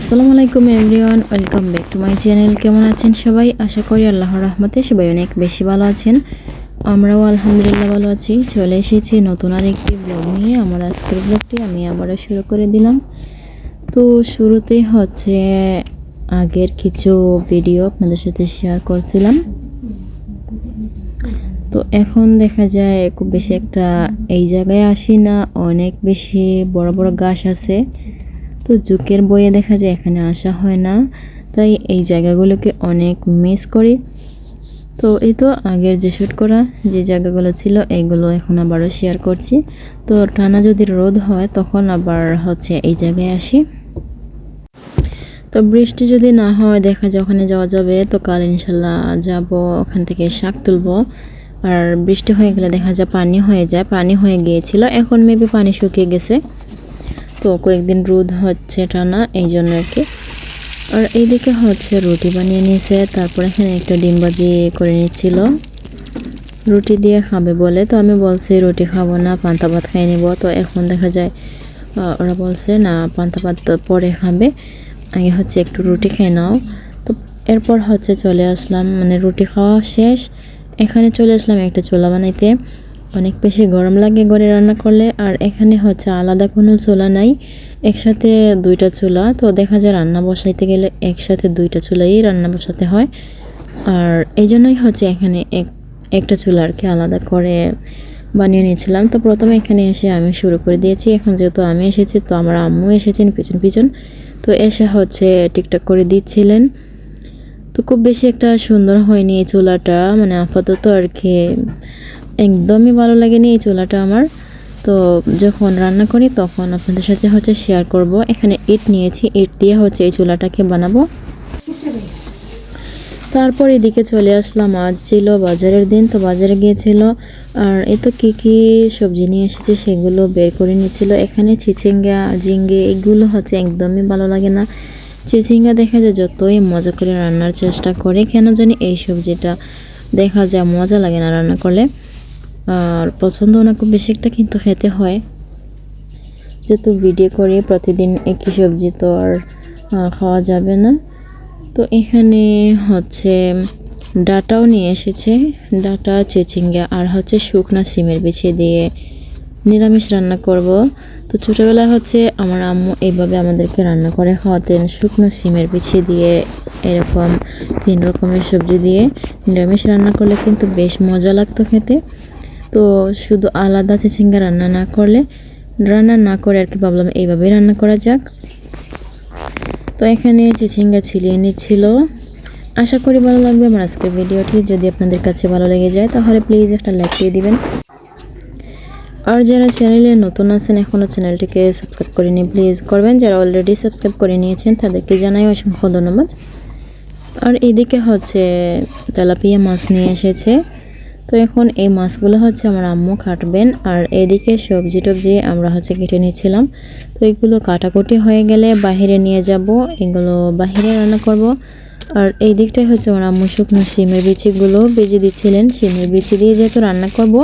আসসালামু আলাইকুম everyone, welcome back to my channel. কেমন আছেন সবাই? আশা করি আল্লাহর রহমতে সবাই অনেক বেশি ভালো আছেন। আমরাও আলহামদুলিল্লাহ ভালো আছি। চলে এসেছি নতুন আর একটি ব্লগ নিয়ে। আমার আজকের ব্লগটি আমি আবারও শুরু করে দিলাম। তো শুরুতেই হচ্ছে আগের কিছু ভিডিও আপনাদের সাথে শেয়ার করছিলাম। তো এখন দেখা যায় খুব বেশি একটা এই জায়গায় আসি না। অনেক বেশি বড় বড় গাছ আছে। তো যুগের বইয়ে দেখা যায় এখানে আসা হয় না। তাই এই জায়গাগুলোকে অনেক মিস করি। তো এই তো আগের যে শ্যুট করা যে জায়গাগুলো ছিল এইগুলো এখন আবারও শেয়ার করছি। তো টানা যদি রোদ হয়, তখন আবার হচ্ছে এই জায়গায় আসি। তো বৃষ্টি যদি না হয়, দেখা যায় ওখানে যাওয়া যাবে। তো কাল ইনশাল্লাহ যাব, ওখান থেকে শাক তুলবো। আর বৃষ্টি হয়ে গেলে দেখা যায় পানি হয়ে যায়। পানি হয়ে গিয়েছিল, এখন মেবি পানি শুকিয়ে গেছে। তো কয়েকদিন রোদ হচ্ছে টানা এই জন্য আর কি। আর এইদিকে হচ্ছে রুটি বানিয়ে নিয়েছে তারপর এখানে একটা ডিম ভাজি করে নিচ্ছিল। রুটি দিয়ে খাবে বলে, তো আমি বলছি রুটি খাব না, পান্তা ভাত খাই নিব। তো এখন দেখা যায় ওরা বলছে, না, পান্তা ভাত পরে খাবে, আগে হচ্ছে একটু রুটি খেয়ে নাও। তো এরপর হচ্ছে চলে আসলাম মানে রুটি খাওয়া শেষ। এখানে চলে আসলাম একটা চোলা বানাইতে। অনেক বেশি গরম লাগে ঘরে রান্না করলে, আর এখানে হচ্ছে আলাদা কোনো চুলা নাই, একসাথে দুইটা চুলা, তো দেখা যায় রান্না বসাইতে গেলে একসাথে দুইটা চুলাই রান্না বসাতে হয়। আর এই জন্যই হচ্ছে এখানে এক, একটা চুলা আর কি আলাদা করে বানিয়ে নিয়েছিলাম। তো প্রথমে এখানে এসে আমি শুরু করে দিয়েছি। এখন যেহেতু আমি এসেছি, তো আমার আম্মু এসেছেন পিছন পিছন। তো এসে হচ্ছে টিকটক করে দিচ্ছিলেন। তো খুব বেশি একটা সুন্দর হয়নি এই চুলাটা মানে আপাতত আর কি একদমই ভালো লাগেনি এই চুলাটা আমার। তো যখন রান্না করি তখন আপনাদের সাথে হচ্ছে শেয়ার করব। এখানে ইট নিয়েছি ইট দিয়ে হচ্ছে এই চুলাটাকে বানাবো। তারপর এদিকে চলে আসলাম, আজ ছিল বাজারের দিন, তো বাজারে গিয়েছিল। আর এই তো কী কী সবজি নিয়ে এসেছে সেগুলো বের করে নিচ্ছিল এখানে চিচিঙ্গা জিঙ্গে এগুলো হচ্ছে একদমই ভালো লাগে না। চিচিঙ্গা দেখা যায় যতই মজা করে রান্নার চেষ্টা করে, কেন জানি এই সবজিটা দেখা যায় মজা লাগে না রান্না করলে। আর পছন্দ না, খুব বেশি একটা কিন্তু খেতে হয়। যেহেতু ভিডিও করে, প্রতিদিন একই সবজি তো আর খাওয়া যাবে না। তো এখানে হচ্ছে ডাটাও নিয়ে এসেছে। ডাটা, চেচিঙ্গা আর হচ্ছে শুকনা সিমের বিছিয়ে দিয়ে নিরামিষ রান্না করব। তো ছোটোবেলায় হচ্ছে আমার আম্মু এইভাবে আমাদেরকে রান্না করে খাওয়াতেন, শুকনো সিমের বিছিয়ে দিয়ে এরকম তিন রকমের সবজি দিয়ে। নিরামিষ রান্না করলে কিন্তু বেশ মজা লাগতো খেতে। তো শুধু আলাদা চিচিঙ্গা রান্না না করলে, রান্না না করে আর কি ভাবলাম এইভাবেই রান্না করা যাক। তো এখানে চিচিঙ্গা ছিলিয়ে নিচ্ছিল, আশা করি ভালো লাগবে আমার আজকের ভিডিওটি। যদি আপনাদের কাছে ভালো লেগে যায়, তাহলে প্লিজ একটা লাইক দিয়ে দিবেন। আর যারা চ্যানেলে নতুন আছেন এখনও চ্যানেলটিকে সাবস্ক্রাইব করে করেনি প্লিজ করবেন। যারা অলরেডি সাবস্ক্রাইব করে নিয়েছেন, তাদেরকে জানাই অসংখ্য ধন্যবাদ। আর এদিকে হচ্ছে তেলাপিয়া মাছ নিয়ে এসেছে। তো এখন এই মাছগুলো হচ্ছে আমার আম্মু কাটবেন, আর এদিকে সবজি টবজি আমরা হচ্ছে কেটে নিচ্ছিলাম। তো এগুলো কাটাকুটি হয়ে গেলে বাইরে নিয়ে যাব, এগুলো বাইরে রান্না করব। আর এই দিকটাই হচ্ছে আমার আম্মু শুকনো শিমের বিচিগুলো বেজে দিচ্ছিলেন, শিমের বিচি দিয়ে যেহেতু রান্না করব,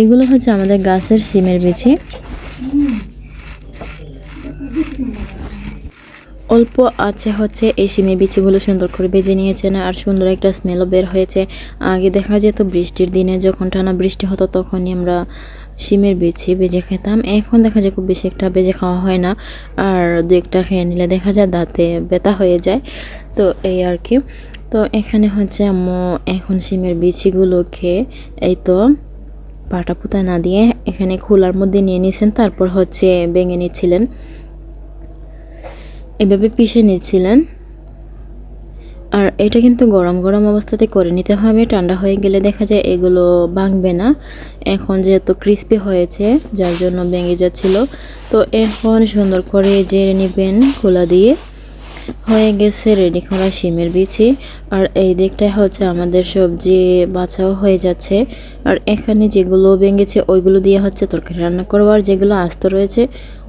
এগুলো হচ্ছে আমাদের গাছের শিমের বিচি। অল্প আছে হচ্ছে এই সিমের বিচিগুলো সুন্দর করে বেজে নিয়েছেন আর সুন্দর একটা স্মেলও বের হয়েছে। আগে দেখা যেত বৃষ্টির দিনে যখন টানা বৃষ্টি হতো তখনই আমরা সিমের বিচি বেজে খেতাম। এখন দেখা যায় খুব বেশি একটা বেজে খাওয়া হয় না আর দু একটা খেয়ে নিলে দেখা যায় দাঁতে ব্যথা হয়ে যায়। তো এই আর কি। তো এখানে হচ্ছে আম্মু এখন সিমের বিচিগুলো খেয়ে এই তো পাটা পুতা না দিয়ে এখানে খোলার মধ্যে নিয়ে নিয়েছেন, তারপর হচ্ছে ভেঙে নিচ্ছিলেন। এভাবে পিষে নিচ্ছিলেন আর এটা কিন্তু গরম গরম অবস্থাতে করে নিতে হবে। ঠান্ডা হয়ে গেলে দেখা যায় এগুলো ভাঙবে না। এখন যেহেতু ক্রিস্পি হয়েছে, যার জন্য ভেঙে যাচ্ছিল। তো এখন সুন্দর করে জেরে নেবেন খোলা দিয়ে। হয়ে গেছে রেডি করা শিমের বিচি। আর এই দিকটায় হচ্ছে আমাদের সবজি বাছাও হয়ে যাচ্ছে। আর এখানে যেগুলো ভেঙেছে, ওইগুলো দিয়ে হচ্ছে তরকারি রান্না করব আর যেগুলো আস্ত রয়েছে,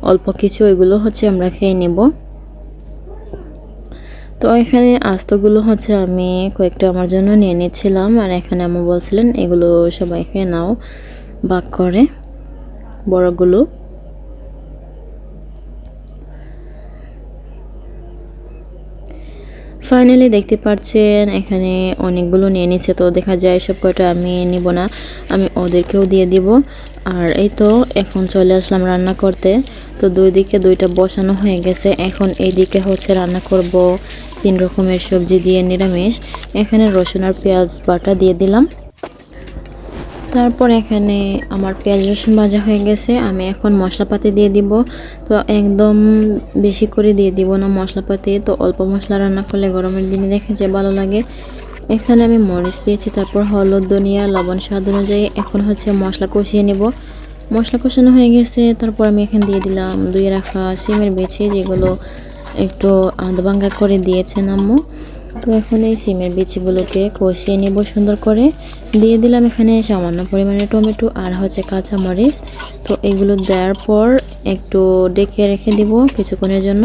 অল্প কিছু ওইগুলো হচ্ছে আমরা খেয়ে নেব। তো এখানে আস্তগুলো হচ্ছে আমি কয়েকটা আমার জন্য নিয়ে নিচ্ছিলাম, আর এখানে আমু বলছিলেন, এগুলো সবাই খেয়ে নাও বাক করে বড়গুলো। ফাইনালি দেখতে পাচ্ছেন, এখানে অনেকগুলো নিয়ে নিচ্ছে, তো দেখা যায় সব কয়টা আমি নিব না, আমি ওদেরকেও দিয়ে দিব। আর এই তো এখন চলে আসলাম রান্না করতে, তো দুই দিকে দুইটা বসানো হয়ে গেছে, এখন এই দিকে হচ্ছে রান্না করব। তিন রকমের সবজি দিয়ে নিরামিষ। এখানে রসুন আর পেঁয়াজ বাটা দিয়ে দিলাম। তারপর এখানে আমার পেঁয়াজ রসুন ভাজা হয়ে গেছে। আমি এখন মশলাপাতি দিয়ে দিব। তো একদম বেশি করে দিয়ে দিব না মশলাপাতি। তো অল্প মশলা রান্না করলে গরমের দিনে দেখে যে ভালো লাগে। এখানে আমি মরিচ দিয়েছি, তারপর হলুদ, ধনিয়া, লবণ, স্বাদ অনুযায়ী এখন হচ্ছে মশলা কষিয়ে নেব। মশলা কষানো হয়ে গেছে, তারপর আমি এখানে দিয়ে দিলাম দুই রাখা সিমের বেছে, যেগুলো একটু আধভাঙ্গা করে দিয়েছেন আম্মু। তো এখন এই সিমের বিচিগুলোকে কষিয়ে নেব সুন্দর করে। দিয়ে দিলাম এখানে সামান্য পরিমাণে টমেটো আর হচ্ছে কাঁচা মরিচ তো এগুলো দেওয়ার পর একটু ডেকে রেখে দিব কিছুক্ষণের জন্য।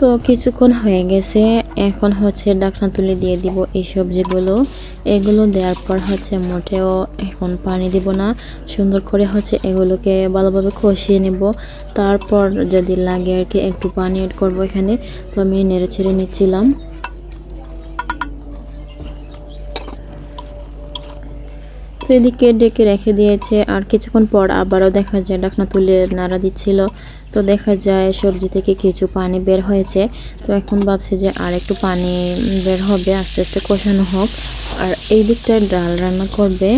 তো কিছুক্ষণ হয়ে গেছে। এখন হচ্ছে ডাকনা তুলে দিয়ে দিব এই সবজিগুলো। এগুলো দেওয়ার পর হচ্ছে মোটেও এখন পানি দিব না। সুন্দর করে হচ্ছে এগুলোকে ভালোভাবে কষিয়ে নেব। তারপর যদি লাগে আর কি একটু পানি এড করব এখানে। তো আমি নেড়ে ছেড়ে নিচ্ছিলাম। তো এদিকে ডেকে রেখে দিয়েছে, আর কিছুক্ষণ পর আবারও দেখা যায় ডাকনা তুলে নাড়া দিচ্ছিল। তো দেখা যায় সবজি থেকে কিছু পানি বের হয়েছে। তো এখন ভাবছি যে আর একটু পানি বের হবে, আস্তে আস্তে কষানো হোক। আর এই দিকটায় ডাল রান্না করবে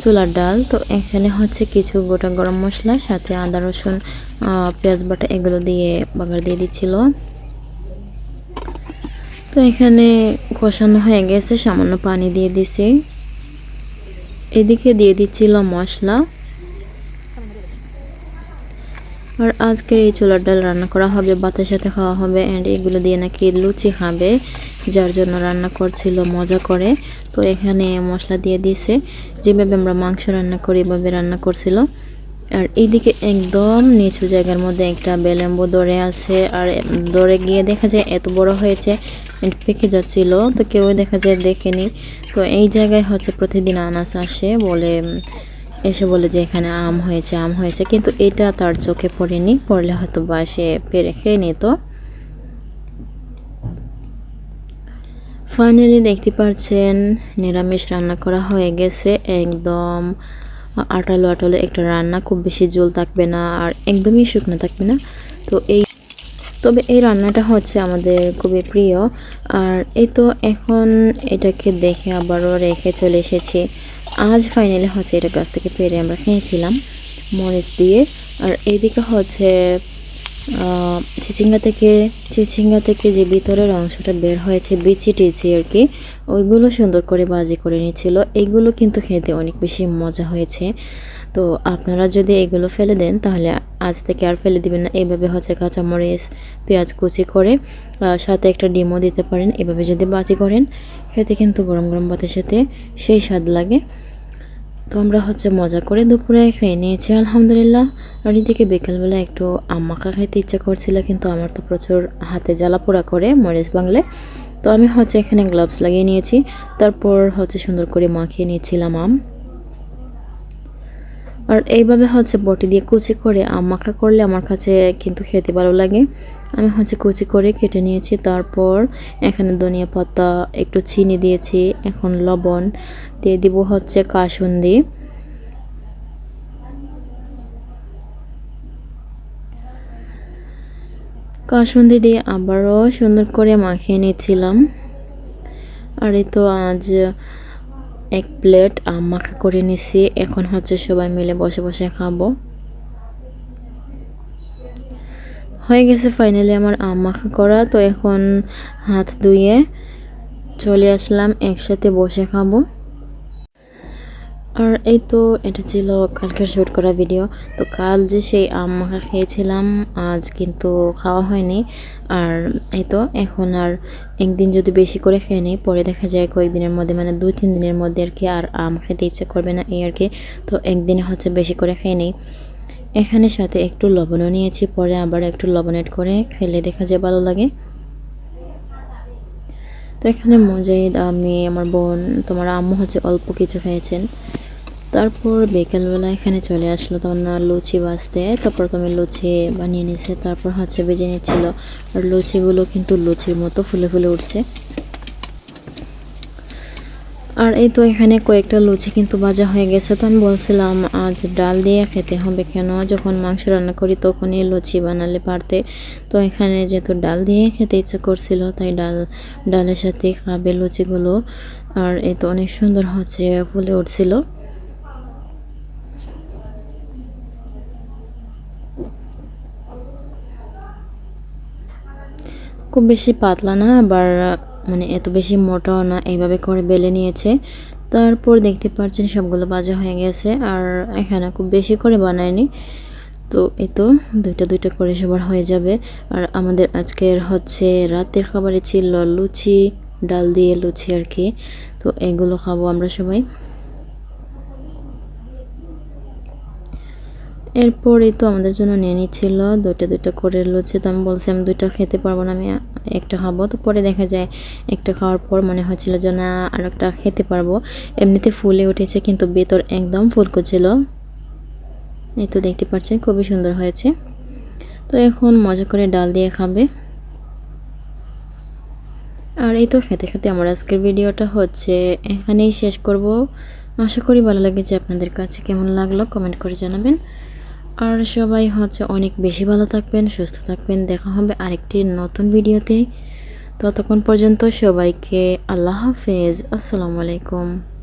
চুলার ডাল। তো এখানে হচ্ছে কিছু গোটা গরম মশলা, সাথে আদা, রসুন পেঁয়াজ বাটা এগুলো দিয়ে বাগার দিয়ে দিচ্ছিল। তো এখানে কষানো হয়ে গেছে, সামান্য পানি দিয়ে দিছি। এদিকে দিয়ে দিচ্ছিল মশলা। আর আজকের এই ছোলার ডাল রান্না করা হবে ভাতের সাথে খাওয়া হবে অ্যান্ড এগুলো দিয়ে নাকি লুচি খাবে, যার জন্য রান্না করছিল, মজা করে। তো এখানে মশলা দিয়ে দিয়েছে যেভাবে আমরা মাংস রান্না করি, এভাবে রান্না করছিল। আর এইদিকে একদম নিচু জায়গার মধ্যে একটা বেলেম্বু দরে আছে, আর দরে গিয়ে দেখা যায় এত বড় হয়েছে পেকে যাচ্ছিল। তো কেউ দেখা যায় দেখেনি। তো এই জায়গায় হচ্ছে প্রতিদিন আনাস আসে, বলে এসে বলে যে এখানে আম হয়েছে আম হয়েছে, কিন্তু এটা তার চোখে পড়েনি, পড়লে হয়তো বা সে পেরে খেয়ে নিত। ফাইনালি দেখতে পাচ্ছেন নিরামিষ রান্না করা হয়ে গেছে, একদম আটালো আটালো একটা রান্না, খুব বেশি জল থাকবে না, আর একদমই শুকনো থাকবে না। তো এই তবে এই রান্নাটা হচ্ছে আমাদের খুবই প্রিয়। আর এই তো এখন এটাকে দেখে আবারও রেখে চলে এসেছি। আজ ফাইনালি হচ্ছে এটা গাছ থেকে পেরে আমরা খেয়েছিলাম মরিচ দিয়ে। আর এইদিকে হচ্ছে চিচিঙ্গা থেকে চিচিঙ্গা থেকে যে ভিতরের অংশটা বের হয়েছে, বিচি টিচি আর কি, ওইগুলো সুন্দর করে বাজি করে নিচ্ছিল এইগুলো কিন্তু খেতে অনেক বেশি মজা হয়েছে। তো আপনারা যদি এগুলো ফেলে দেন তাহলে আজ থেকে আর ফেলে দিবেন না। এইভাবে হচ্ছে কাঁচামরিচ পেঁয়াজ কুচি করে সাথে একটা ডিমও দিতে পারেন। এভাবে যদি বাজি করেন, খেতে কিন্তু গরম গরম ভাতের সাথে সেই স্বাদ লাগে। তো আমরা হচ্ছে মজা করে দুপুরে খেয়ে নিয়েছি, আলহামদুলিল্লাহ। আর এদিকে বিকেলবেলা একটু আম্মাকা খাইতে ইচ্ছা করছিল, কিন্তু আমার তো প্রচুর হাতে জ্বালা পোড়া করে মরিচ বাংলে তো আমি হচ্ছে এখানে গ্লাভস লাগিয়ে নিয়েছি। তারপর হচ্ছে সুন্দর করে মাখিয়ে নিয়েছিলাম আম। আর এইভাবে হচ্ছে বটি দিয়ে কুচি করে আম মাখা করলে আমার কাছে কিন্তু খেতে ভালো লাগে। আমি হচ্ছে কুচি করে কেটে নিয়েছি, তারপর এখানে ধনিয়া পাতা, একটু চিনি দিয়েছি, এখন লবণ দিয়ে দিব হচ্ছে কাসুন্দি। কাসুন্দি দিয়ে আবারও সুন্দর করে মাখিয়ে নিয়েছিলাম আর এই তো আজ এক প্লেট, আম মাখা করে নিছি। এখন হচ্ছে সবাই মিলে বসে বসে খাব। হয়ে গেছে ফাইনালি আমার আম মাখা করা। তো এখন হাত ধুয়ে চলে আসলাম, একসাথে বসে খাব। আর এই তো এটা ছিল কালকের শ্যুট করা ভিডিও তো কাল যে সেই আম মাখা খেয়েছিলাম, আজ কিন্তু খাওয়া হয়নি। আর এই তো এখন আর একদিন যদি বেশি করে খেয়ে নিই, পরে দেখা যায় কয়েকদিনের মধ্যে মানে দুই, তিন দিনের মধ্যে আর কি আর আম খেতে ইচ্ছে করবে না এই আর কি। তো একদিনে হচ্ছে বেশি করে খেয়ে নিই। এখানে সাথে একটু লবণও নিয়েছি, পরে আবার একটু লবণ এড করে খেলে দেখা যায় ভালো লাগে। তো এখানে মজাইদ আমি, আমার বোন, তোমার আম্মু হচ্ছে অল্প কিছু খেয়েছেন। তারপর বিকেলবেলা এখানে চলে আসলো তখন না, লুচি বাজতে তারপর তুমি লুচি বানিয়ে নিছে, তারপর হচ্ছে বেজে নিচ্ছিল আর লুচিগুলো কিন্তু লুচির মতো ফুলে ফুলে উঠছে। আর এই তো এখানে কয়েকটা লুচি কিন্তু ভাজা হয়ে গেছে। তো আমি বলছিলাম, আজ ডাল দিয়ে খেতে হবে কেন? যখন মাংস রান্না করি তখনই লুচি বানালে পারতে। তো এখানে যেহেতু ডাল দিয়ে খেতে ইচ্ছা করছিল, তাই ডাল, ডালের সাথে খাবে লুচিগুলো। আর এই তো অনেক সুন্দর হচ্ছে, ফুলে উঠছিল। খুব বেশি পাতলা না, আবার মানে এত বেশি মোটাও না, এইভাবে করে বেলে নিয়েছে। তারপর দেখতে পাচ্ছেন সবগুলো বাজা হয়ে গেছে, আর এখানে খুব বেশি করে বানায়নি। তো এই তো, দুইটা দুইটা করে সবার হয়ে যাবে। আর আমাদের আজকের হচ্ছে রাতের খাবারে ছিল লুচি, ডাল দিয়ে লুচি আর কি। তো এগুলো খাব আমরা সবাই। এরপরই তো আমাদের জন্য নিয়ে নিচ্ছিল, দুইটা দুইটা করে লুচি। তো আমি বলছি, আমি দুইটা খেতে পারব না, আমি একটা খাব। তো পরে দেখা যায়, একটা খাওয়ার পর মনে হচ্ছিল যে, না, আর একটা খেতে পারব। এমনিতে ফুলে উঠেছে, কিন্তু ভেতর একদম ফুলকো ছিল। এই তো দেখতে পাচ্ছেন, খুবই সুন্দর হয়েছে। তো এখন মজা করে ডাল দিয়ে খাবে। আর এই তো খেতে খেতে আমার আজকের ভিডিওটা হচ্ছে এখানেই শেষ করব। আশা করি ভালো লেগেছে আপনাদের কাছে। কেমন লাগল, কমেন্ট করে জানাবেন। আর সবাই হচ্ছে অনেক বেশি ভালো থাকবেন, সুস্থ থাকবেন। দেখা হবে আরেকটি নতুন ভিডিওতে। ততক্ষণ পর্যন্ত সবাইকে আল্লাহ হাফেজ। আসসালামু আলাইকুম।